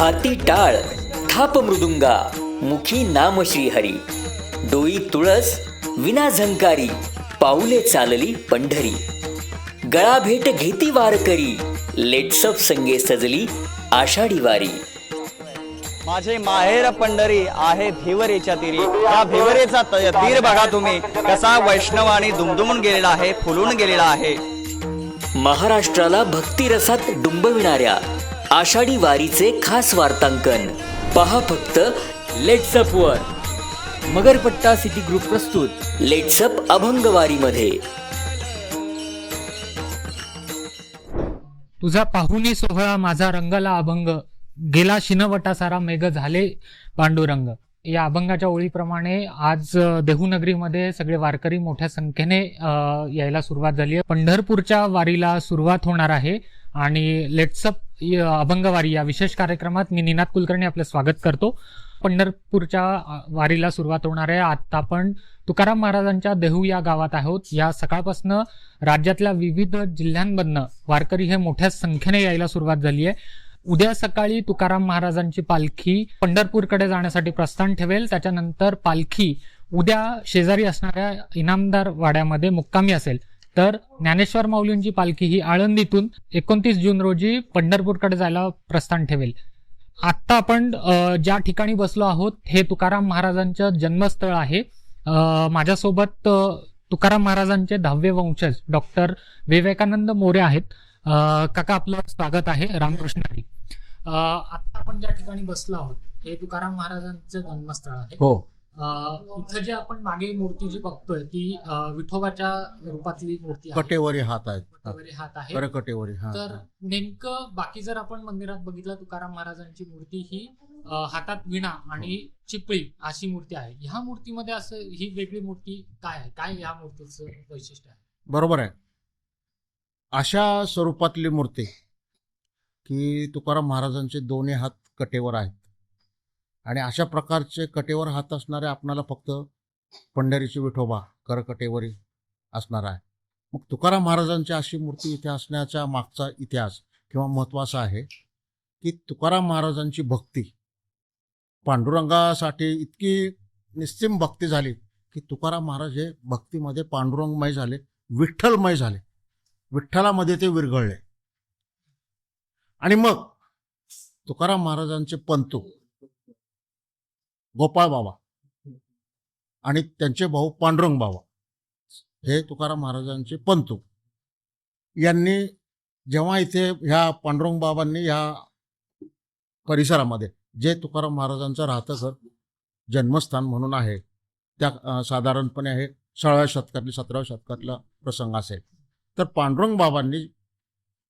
हाती टाळ थाप मृदुंगा मुखी नाम श्रीहरी. डोई तुळस विना झंकारी पाऊले चालली पंढरी. गळा भेट घेती वारकरी लेट्सअप संगे सजली आषाढी वारी. माझे माहेर पंढरी आहे भिवरेच्या तीरी. या भिवरेचा तीर बघा तुम्ही. कसा वैष्णव आणि दुमदुमून गेलेला आहे फुलून गेलेला आहे. महाराष्ट्राला भक्तिरसात डुंबविणाऱ्या आषाढी वारीचे खास वार्तांकन. पहा फक्त लेट्सअप वर. मगरपट्टा सिटी ग्रुप प्रस्तुत. लेट्सअप अभंग वारीमध्ये. तुझा पाहुणी सोहळा माझा रंगला अभंग. गेला शिनवटा सारा मेघ झाले पांडुरंग. या अभंगाच्या ओळीप्रमाणे आज देहूनगरीमध्ये सगळे वारकरी मोठ्या संख्येने यायला सुरुवात झाली आहे. पंढरपूरच्या वारीला सुरुवात होणार आहे. आणि लेट्सअप अभंग वारी या विशेष कार्यक्रमात मी निनाद कुलकर्णी आपलं स्वागत करतो. पंढरपूरच्या वारीला सुरुवात होणार आहे. आता आपण तुकाराम महाराजांच्या देहू या गावात आहोत. या सकाळपासनं राज्यातल्या विविध जिल्ह्यांमधनं वारकरी हे मोठ्या संख्येने यायला सुरुवात झाली आहे. उद्या सकाळी तुकाराम महाराजांची पालखी पंढरपूरकडे जाण्यासाठी प्रस्थान ठेवेल. त्याच्यानंतर पालखी उद्या शेजारी असणाऱ्या इनामदार वाड्यामध्ये मुक्कामी असेल. तर ज्ञानेश्वर माऊलींची पालखी ही आळंदीतून एकोणतीस जून रोजी पंढरपूरकडे जायला प्रस्थान ठेवेल. आत्ता आपण ज्या ठिकाणी बसलो आहोत हे तुकाराम महाराजांचं जन्मस्थळ आहे. माझ्यासोबत तुकाराम महाराजांचे दहावे वंशज डॉक्टर विवेकानंद मोरे आहेत. काका आपलं स्वागत आहे. रामकृष्ण हरी. आता आपण ज्या ठिकाणी बसलो आहोत हे तुकाराम महाराजांचं जन्मस्थळ आहे. हो. इथं जे आपण मागे मूर्ती जी बघतोय ती विठोबाच्या रूपातली मूर्ती आहे. कटेवरी हात आहेत. वगैरे हात आहे. हा तर नेमकं बाकी जर आपण मंदिरात बघितलं तुकाराम महाराजांची मूर्ती ही अ, हातात विणा आणि चिपळी अशी मूर्ती आहे. ह्या मूर्तीमध्ये असं ही वेगळी मूर्ती काय आहे? काय ह्या मूर्तीचं वैशिष्ट्य आहे? बरोबर आहे. अशा स्वरूपातली मूर्ती की तुकाराम महाराजांचे दोन्ही हात कटेवर आहेत. आणि अशा प्रकारचे कटेवर हात असणारे आपणाला फक्त पंढरीची विठोबा करकटेवरी असणार आहे. मग तुकाराम महाराजांची अशी मूर्ती इथे असण्याचा मागचा इतिहास किंवा महत्त्वाचा आहे की तुकाराम महाराजांची भक्ती. पांडुरंगासाठी इतकी निश्चिम भक्ती झाली की तुकाराम महाराज हे भक्तीमध्ये पांडुरंगमय झाले विठ्ठलमय झाले. विठ्ठलामध्ये ते विरघळले. आणि मग तुकाराम महाराजांचे पंतू गोपाळ बाबा. आणि त्यांचे भाऊ पांडुरंग बाबा. हे तुकाराम महाराजांचे पंतू. यांनी जेव्हा इथे ह्या पांडुरंग बाबांनी ह्या परिसरामध्ये जे तुकाराम महाराजांचं राहतं घर जन्मस्थान म्हणून आहे त्या साधारणपणे आहे सोळाव्या शतकातली सतराव्या शतकातला प्रसंग असेल. तर पांडुरंग बाबांनी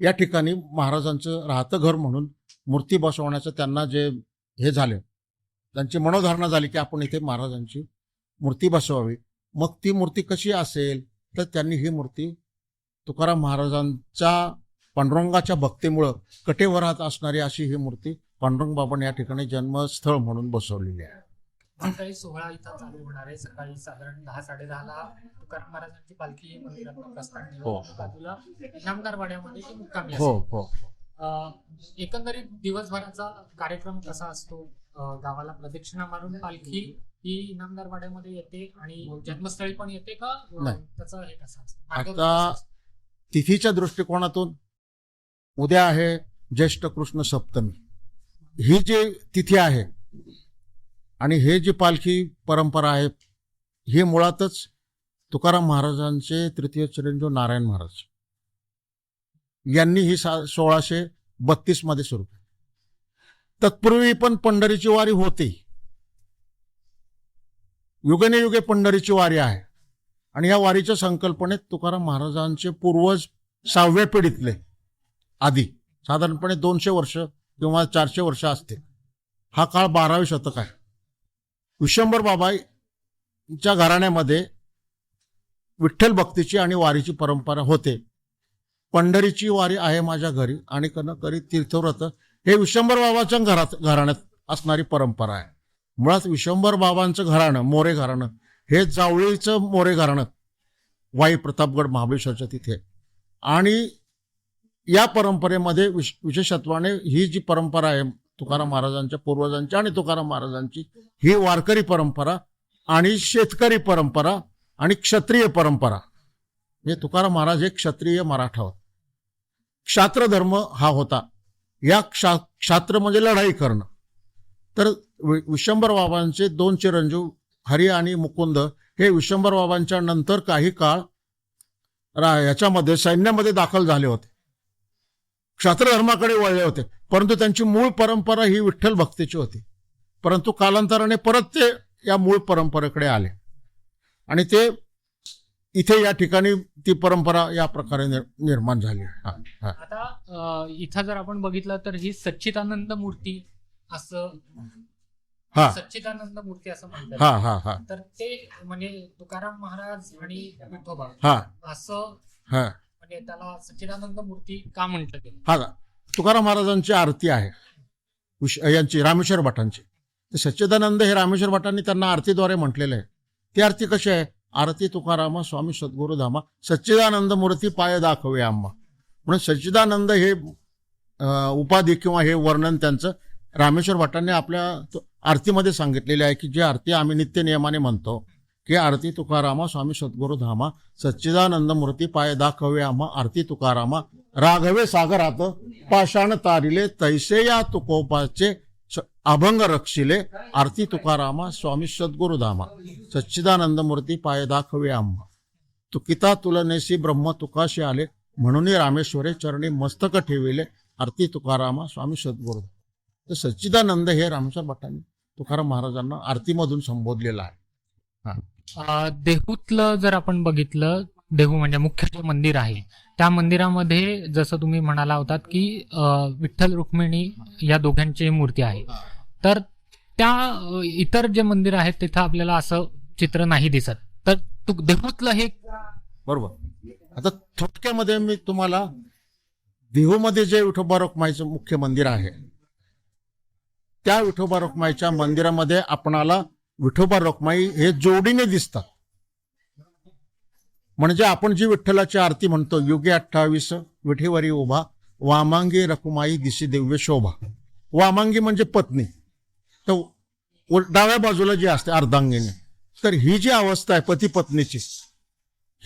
या ठिकाणी महाराजांचं राहतं घर म्हणून मूर्ती बसवण्याचं त्यांना जे हे झाले त्यांची मनोधारणा झाली की आपण इथे महाराजांची मूर्ती बसवावी. मग ती मूर्ती कशी असेल? तर त्यांनी ही मूर्ती तुकाराम महाराजांच्या पांडुरंगाच्या भक्तीमुळं कटेवरात असणारी अशी ही मूर्ती पांडुरंग बाबांनी या ठिकाणी जन्मस्थळ म्हणून बसवलेली आहे. सकाळी सोहळा इथं चालू होणार आहे. सकाळी साधारण दहा साडे ला तुकाराम महाराजांची पालखी ही मंदिरात प्रस्थान. हो. बाजूला इनामदार वाड्यामध्ये मुक्कामी हो हो. अ, एकंदरीत दिवसभराचा कार्यक्रम कसा असतो? गावाला प्रदक्षिणा मारून पालखी ही इनामदार वाड्यामध्ये येते आणि जन्मस्थळी पण येते का. त्याचं हे कसं आता? तिथीच्या दृष्टिकोनातून उद्या आहे ज्येष्ठ कृष्ण सप्तमी. ही जी तिथी आहे आणि हे जी पालखी परंपरा आहे ही मुळातच तुकाराम महाराजांचे तृतीय चिरंजीव नारायण महाराज. यांनी ही सा सोळाशे बत्तीसमध्ये सुरू केली. तत्पूर्वी पण पंढरीची वारी होती. युगने युगे पंढरीची वारी आहे. आणि या वारीच्या संकल्पनेत तुकाराम महाराजांचे पूर्वज सहाव्या पिढीतले आधी. साधारणपणे दोनशे वर्ष किंवा चारशे वर्ष असते हा काळ बारावे शतक आहे. विशंभर बाबाच्या घराण्यामध्ये विठ्ठल भक्तीची आणि वारीची परंपरा होते. पंढरीची वारी आहे माझ्या घरी. आणि कन करी तीर्थव्रत हे विश्वंभर बाबाच्या घरात घराण्यात असणारी परंपरा आहे. मुळात विश्वंभर बाबांचं घराणं मोरे घराणं हे जावळीचं मोरे घराणं वाई प्रतापगड महाबळेश्वरच्या तिथे. आणि या परंपरेमध्ये विश विशेषत्वाने ही जी परंपरा आहे तुकाराम महाराजांच्या पूर्वजांची आणि तुकाराम महाराजांची ही वारकरी परंपरा आणि शेतकरी परंपरा आणि क्षत्रिय परंपरा. हे तुकाराम महाराज हे क्षत्रिय मराठा होते. क्षात्र धर्म हा होता. या क्षा क्षात्र म्हणजे लढाई करणं. तर वि- बाबांचे दोन चिरंजीव हरी आणि मुकुंद हे विशंबर बाबांच्या नंतर काही काळ रा- याच्यामध्ये सैन्यामध्ये दाखल झाले होते. क्षात्रधर्माकडे वळले होते. परंतु त्यांची मूळ परंपरा ही विठ्ठल भक्तीची होती. परंतु कालांतराने परत ते या मूळ परंपरेकडे आले. आणि ते इथे या ठिकाणी ती परंपरा या प्रकारे निर- निर्माण झाली हा, हा. आता अ, इथं जर आपण बघितलं तर ही सच्चिदानंद मूर्ती असं हा. सच्चिदानंद मूर्ती असं म्हणतात. हा हा हा. तर ते म्हणजे तुकाराम महाराज आणि विठोबा हा. असं हा. म्हणजे त्याला सच्चिदानंद मूर्ती का म्हटलं गेलं? हा तुकाराम महाराजांची आरती आहे. यांची रामेश्वर भटांची. सच्चिदानंद हे रामेश्वर भटांनी त्यांना आरतीद्वारे म्हटलेलं आहे. ती आरती कशी आहे? आरती तुकारामा स्वामी सद्गुरुधामा सच्चिदानंद मूर्ती पाय दाखवे आम्हा म्हणून सच्चिदानंद हे उपाधी किंवा हे वर्णन त्यांचं रामेश्वर भटांनी आपल्या आरतीमध्ये सांगितलेले आहे की जी आरती आम्ही नित्य नियमाने म्हणतो की आरती तुकारामा स्वामी सद्गुरुधामा सच्चिदानंद मूर्ती पाय दाखवे आम्हा आरती तुकारामा राघवे सागरात पाषाण तारिले तैसे या तुकोपाचे अभंग रक्षिले आरती तुकारामा स्वामी सद्गुरुधामा सच्चिदानंद मूर्ती पाय दाखवे आम्हा. तुकिता तुलनेसी ब्रह्म तुकाशी आले म्हणून रामेश्वरे चरणी मस्तक ठेविले आरती तुकारामा स्वामी सद्गुरु तर सच्चिदानंद हे रामेश्वर भट्टांनी तुकाराम महाराजांना आरतीमधून संबोधलेलं आहे. देहूतलं जर आपण बघितलं देहू म्हणजे मुख्य जे मंदिर आहे त्या मंदिरामध्ये जसं तुम्ही म्हणाला होतात की विठ्ठल रुक्मिणी या दोघांची मूर्ती आहे. तर त्या इतर जे मंदिर आहेत तिथं आपल्याला असं चित्र नाही दिसत. तर तू देहूतलं हे बरोबर. आता थोडक्यामध्ये मी तुम्हाला देहूमध्ये जे विठोबा रखमाईचं मुख्य मंदिर आहे त्या विठोबा रखमाईच्या मंदिरामध्ये आपणाला विठोबा रखमाई हे जोडीने दिसतात. म्हणजे आपण जी विठ्ठलाची आरती म्हणतो युगे अठ्ठावीस विठेवरी उभा वामांगी रखुमाई दिशी दिव्य शोभा. वामांगी म्हणजे पत्नी. तर डाव्या बाजूला जी असते अर्धांगिनी तर ही जी अवस्था आहे पती पत्नीची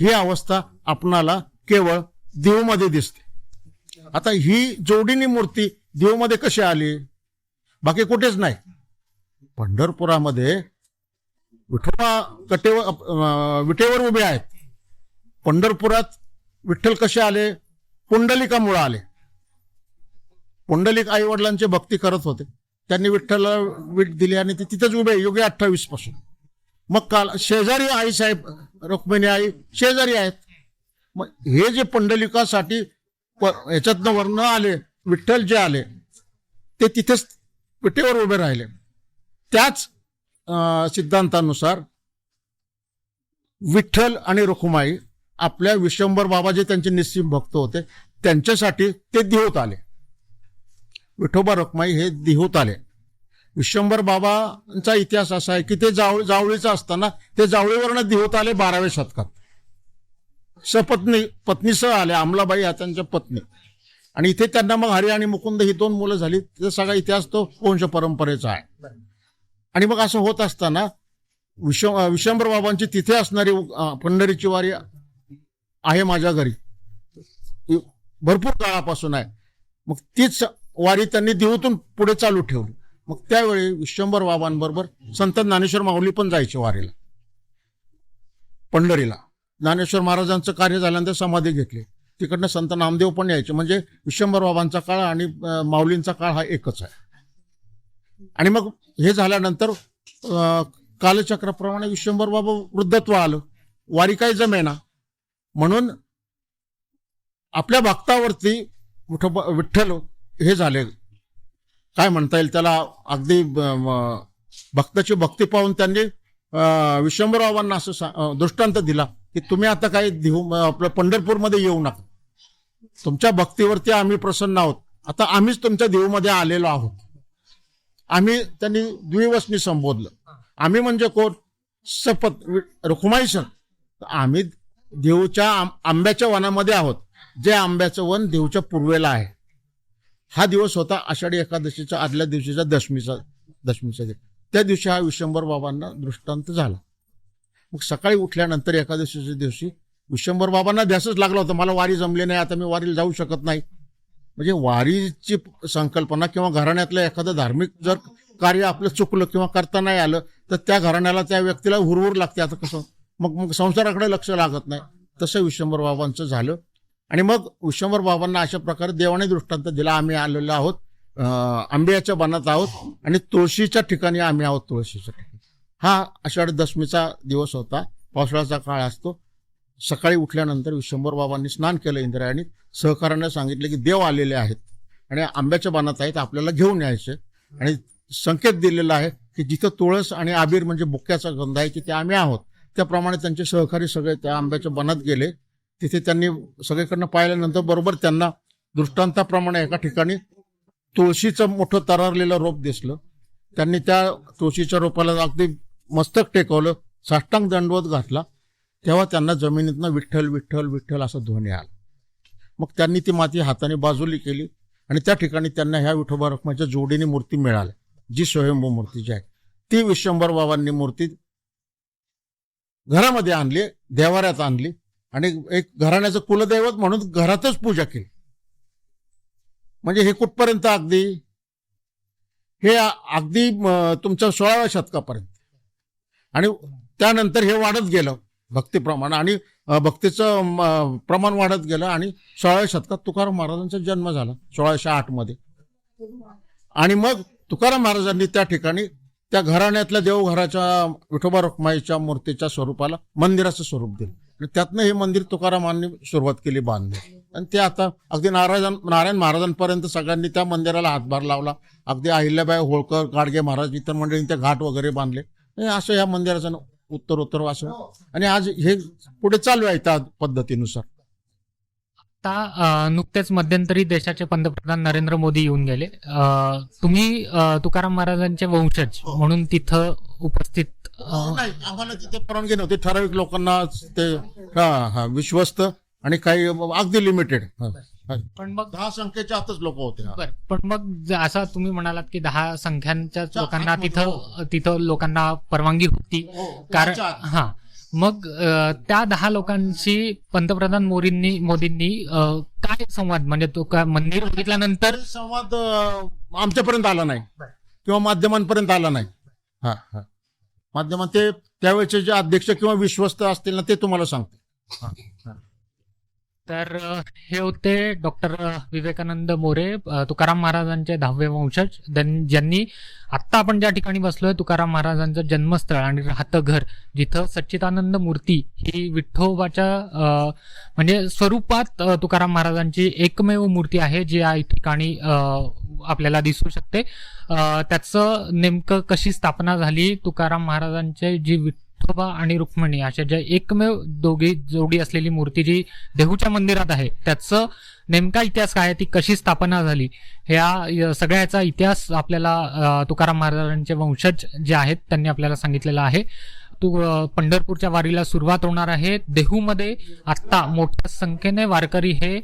ही अवस्था आपणाला केवळ देवमध्ये दिसते. आता ही जोडीनी मूर्ती देवमध्ये कशी आली? बाकी कुठेच नाही. पंढरपुरामध्ये विठोबा कटेवर अं, विटेवर उभे आहेत. पंढरपुरात विठ्ठल कसे आले? पुंडलिकामुळं आले. पुंडलिक आई वडिलांची भक्ती करत होते. त्यांनी विठ्ठलला विठ दिली आणि ते तिथेच उभे योग्य अठ्ठावीसपासून. मग काल शेजारी आई साहेब रुक्मिणी आई शेजारी आहेत. मग हे जे पंडलिकासाठी ह्याच्यातनं वर्ण आले विठ्ठल जे आले ते तिथेच विटेवर उभे राहिले. त्याच सिद्धांतानुसार विठ्ठल आणि रुखुमाई आपल्या विश्वंभर बाबा जे त्यांचे निश्चित भक्त होते त्यांच्यासाठी ते दिहोत आले. विठोबा रखमाई हे दिहोत आले. विश्वंभर बाबांचा इतिहास असा आहे की ते जावळ जावळीचा असताना ते जावळीवरनं दिहोत आले बाराव्या शतकात. सपत्नी पत्नीसह आले अमलाबाई या त्यांच्या पत्नी. आणि इथे त्यांना मग हरी आणि मुकुंद ही दोन मुलं झाली त्याचा सगळा इतिहास तो वंश परंपरेचा आहे. आणि मग असं होत असताना विश्व विश्वंभर बाबांची तिथे असणारी पंढरीची वारी आहे माझ्या घरी. भरपूर काळापासून आहे. मग तीच वारी त्यांनी देऊतून पुढे चालू ठेवली. मग त्यावेळी विश्वंभर बाबांबरोबर संत ज्ञानेश्वर माऊली पण जायचे वारीला. पंढरीला. ज्ञानेश्वर महाराजांचं कार्य झाल्यानंतर समाधी घेतली. तिकडनं संत नामदेव पण यायचे. म्हणजे विश्वंभर बाबांचा काळ आणि माऊलींचा काळ हा एकच आहे. आणि मग हे झाल्यानंतर कालचक्राप्रमाणे विश्वंभर बाबा वृद्धत्व आलं. वारी काय जमेना. म्हणून आपल्या भक्तावरती विठ्ठल हे झाले. काय म्हणता येईल त्याला? अगदी भक्ताची भक्ती पाहून त्यांनी अं, बाबांना असं दृष्टांत दिला की तुम्ही आता काही देऊ आपलं पंढरपूरमध्ये येऊ नका. तुमच्या भक्तीवरती आम्ही प्रसन्न आहोत. आता आम्हीच तुमच्या देऊमध्ये आलेलो आहोत. आम्ही त्यांनी द्विवसनी संबोधलं. आम्ही म्हणजे कोण? सपत रुखुमाई सण आम्ही देऊच्या आं- आंब्याच्या वनामध्ये आहोत. जे आंब्याचं वन देऊच्या पूर्वेला आहे. हा दिवस होता आषाढी एकादशीच्या आदल्या दिवशीचा दशमीचा दशमीचा दिवस. त्या दिवशी हा विश्वंभर बाबांना दृष्टांत झाला. मग सकाळी उठल्यानंतर एकादशीच्या दिवशी विश्वंभर बाबांना ध्यासच लागला होता. मला वारी जमली नाही आता मी वारीला जाऊ शकत नाही. म्हणजे वारीची संकल्पना किंवा घराण्यातलं एखादं धार्मिक जर कार्य आपलं चुकलं किंवा करता नाही आलं तर त्या घराण्याला त्या व्यक्तीला हुरहुर लागते. आता कसं? मग मग संसाराकडे लक्ष लागत नाही. तसं विश्वंभर बाबांचं झालं. आणि मग विश्वंभर बाबांना अशा प्रकारे देवाने दृष्टांत दिला आम्ही आलेलो आहोत. आंब्याच्या बनात आहोत आणि तुळशीच्या ठिकाणी आम्ही आहोत तुळशीच्या ठिकाणी. हा आषाढ दशमीचा दिवस होता. पावसाळ्याचा काळ असतो. सकाळी उठल्यानंतर विश्वंभर बाबांनी स्नान केलं इंद्रायणीत सहकाऱ्यांना सांगितले की देव आलेले आहेत. आणि आंब्याच्या बनात आहेत आपल्याला घेऊन यायचे. आणि संकेत दिलेला आहे की जिथं तुळस आणि आबीर म्हणजे बुक्याचा गंध आहे तिथे आम्ही आहोत. त्याप्रमाणे त्यांचे सहकारी सगळे त्या आंब्याच्या बनात गेले. तिथे त्यांनी सगळीकडनं पाहिल्यानंतर बरोबर त्यांना दृष्टांताप्रमाणे एका ठिकाणी तुळशीचं मोठं तरारलेलं रोप दिसलं. त्यांनी त्या तुळशीच्या रोपाला अगदी मस्तक टेकवलं साष्टांग दंडवत घातला. तेव्हा त्यांना जमिनीतनं विठ्ठल विठ्ठल विठ्ठल असा ध्वनी आला. मग त्यांनी ती माती हाताने बाजूली केली आणि त्या ठिकाणी त्यांना ह्या विठोबा रखमाच्या जोडीने मूर्ती मिळाली जी स्वयंभू मूर्ती जी आहे. ती विश्वंभर बाबांनी मूर्ती घरामध्ये आणली देवाऱ्यात आणली आणि एक घराण्याचं कुलदैवत म्हणून घरातच पूजा केली. म्हणजे हे कुठपर्यंत अगदी? हे अगदी तुमच्या सोळाव्या शतकापर्यंत. आणि त्यानंतर हे वाढत गेलं भक्तीप्रमाण आणि भक्तीचं प्रमाण वाढत गेलं आणि सोळाव्या शतकात तुकाराम महाराजांचा जन्म झाला सोळाशे आठमध्ये आणि मग तुकाराम महाराजांनी त्या ठिकाणी त्या घराण्यातल्या देवघराच्या विठोबा रुक्माईच्या मूर्तीच्या स्वरूपाला मंदिराचं स्वरूप दिलं. आणि त्यातनं हे मंदिर तुकारामांनी सुरुवात केली बांधणे आणि ते आता अगदी नारायण नारायण महाराजांपर्यंत सगळ्यांनी त्या मंदिराला हातभार लावला. अगदी अहिल्याबाई होळकर गाडगे महाराज इतर मंडळींनी ते घाट वगैरे बांधले. असं या मंदिराचं उत्तर उत्तर असं आणि आज हे पुढे चालू आहे त्या पद्धतीनुसार. आता नुकतेच मध्यंतरी देशाचे पंतप्रधान नरेंद्र मोदी येऊन गेले. तुम्ही तुकाराम महाराजांचे वंशज म्हणून तिथं उपस्थित अ, नाही आम्हाला तिथे परवानगी नव्हती. ठराविक लोकांना ते हा हा विश्वस्त आणि काही अगदी लिमिटेड पण मग दहा संख्येच्या आतच लोक होते हा. बर पण मग असं तुम्ही म्हणालात की दहा संख्यांच्या च्या लोकांना तिथं तिथं लोकांना परवानगी होती. कारण. हा. मग त्या दहा लोकांशी पंतप्रधान मोदींनी मोदींनी काय संवाद? म्हणजे तो का मंदिर बघितल्यानंतर? तर संवाद आमच्यापर्यंत आला नाही. किंवा माध्यमांपर्यंत आला नाही. हा हा. माध्यमात ते त्यावेळेचे जे अध्यक्ष किंवा विश्वस्त असतील ना ते तुम्हाला सांगते. तर हे होते डॉक्टर विवेकानंद मोरे तुकाराम महाराजांचे दहावे वंशज. ज्यांनी आत्ता आपण ज्या ठिकाणी बसलोय तुकाराम महाराजांचं जन्मस्थळ आणि राहतं घर जिथं सच्चिदानंद मूर्ती ही विठ्ठोबाच्या म्हणजे स्वरूपात तुकाराम महाराजांची एकमेव मूर्ती आहे जी या ठिकाणी आपल्याला दिसू शकते. त्याचं नेमकं कशी स्थापना झाली तुकाराम महाराजांचे जी विठोबा आणि रुक्मिणी अशा ज्या एकमेव दोघी जोडी असलेली मूर्ती जी देहूच्या मंदिरात आहे त्याचं नेमका इतिहास काय आहे? ती कशी स्थापना झाली? ह्या सगळ्याचा इतिहास आपल्याला तुकाराम महाराजांचे वंशज जे आहेत त्यांनी आपल्याला सांगितलेला आहे. तू पंढरपूरच्या वारीला सुरुवात होणार आहे. देहूमध्ये आत्ता मोठ्या संख्येने वारकरी हे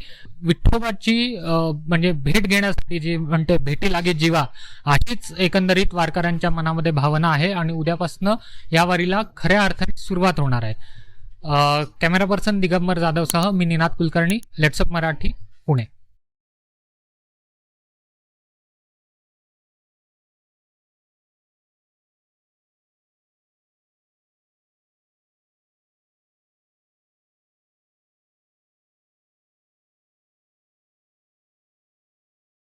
विठ्ठोबाची म्हणजे भेट घेण्यासाठी जी म्हणते भेटी लागे जीवा अशीच एकंदरीत वारकऱ्यांच्या मनामध्ये भावना आहे आणि उद्यापासनं या वारीला खऱ्या अर्थाने सुरुवात होणार आहे. कॅमेरा पर्सन दिगंबर जाधवसह मी निनाद कुलकर्णी. लेट्सअप मराठी.